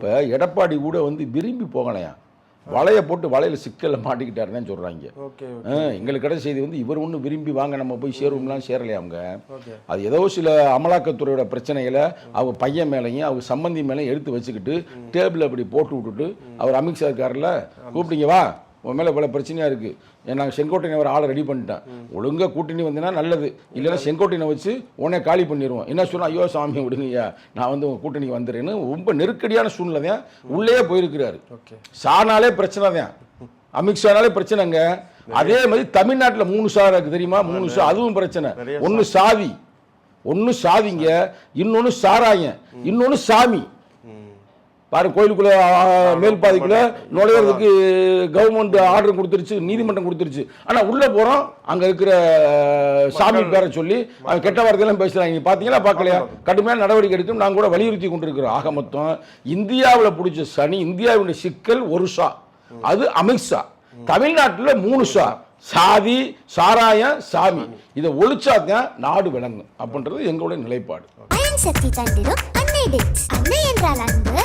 இப்போ எடப்பாடி கூட வந்து விரும்பி போகலையா? வலையை போட்டு வலையில் சிக்கலில் மாட்டிக்கிட்டாருன்னு சொல்கிறாங்க எங்களுக்கு கிடைச்ச செய்தி வந்து இவர் ஒன்றும் விரும்பி வாங்க நம்ம போய் சேருவோம்லாம் சேரலையா அவங்க? அது ஏதோ சில அமலாக்கத்துறையோட பிரச்சனைகளை அவங்க பையன் மேலேயும் அவங்க சம்பந்தி மேலேயும் எடுத்து வச்சுக்கிட்டு டேபிள் அப்படி போட்டு விட்டுட்டு அவர் அமித்ஷா இருக்காருல்ல கூப்பிட்டீங்க வா. உன் மேலே இவ்வளோ பிரச்சனையாக இருக்குது நாங்கள் செங்கோட்டையனை ஒரு ஆளை ரெடி பண்ணிட்டேன். ஒழுங்காக கூட்டணி வந்தீங்கன்னா நல்லது. இல்லைன்னா செங்கோட்டையனை வச்சு உடனே காலி பண்ணிடுவோம் என்ன சொன்னா ஐயோ சாமி விடுங்கய்யா. நான் வந்து உங்கள் கூட்டணிக்கு வந்துடுறேன்னு ரொம்ப நெருக்கடியான சூழ்நிலை தான் உள்ளே போயிருக்கிறாரு. சானாலே பிரச்சனை தான் அமித்ஷானாலே பிரச்சனைங்க. அதே மாதிரி தமிழ்நாட்டில் மூணு சா இருக்கு தெரியுமா? மூணு சா அதுவும் பிரச்சனை. ஒன்று சாதி ஒன்று சாதிங்க இன்னொன்று சாராயம். இன்னொன்று சாமி. பாரு கோயிலுக்குள்ள மேல் பாதிக்குள்ள நுழையிறதுக்கு கவர்மெண்ட் ஆர்டர் கொடுத்துருச்சு நீதிமன்றம் கொடுத்துருச்சு. ஆனா உள்ள போறோம் அங்க இருக்கிற சாமி பேரை சொல்லி அவன் கெட்ட வார்த்தையெல்லாம் பேசுறாங்க. நீங்க பாத்தீங்களா பார்க்கலையா? கடுமையான நடவடிக்கை எடுக்கும் நாங்க கூட வலியுறுத்தி கொண்டிருக்கிறோம். ஆக மொத்தம் இந்தியாவில் பிடிச்ச சனி இந்தியாவுடைய சிக்கல் ஒரு ஷா அது அமித்ஷா தமிழ்நாட்டுல மூணு ஷா சாதி சாராயம் சாமி. இதை ஒழிச்சாதான் நாடு விளங்கும். அப்படின்றது எங்களுடைய நிலைப்பாடு. அயன் சக்தி அன்னை என்றால் அன்பு.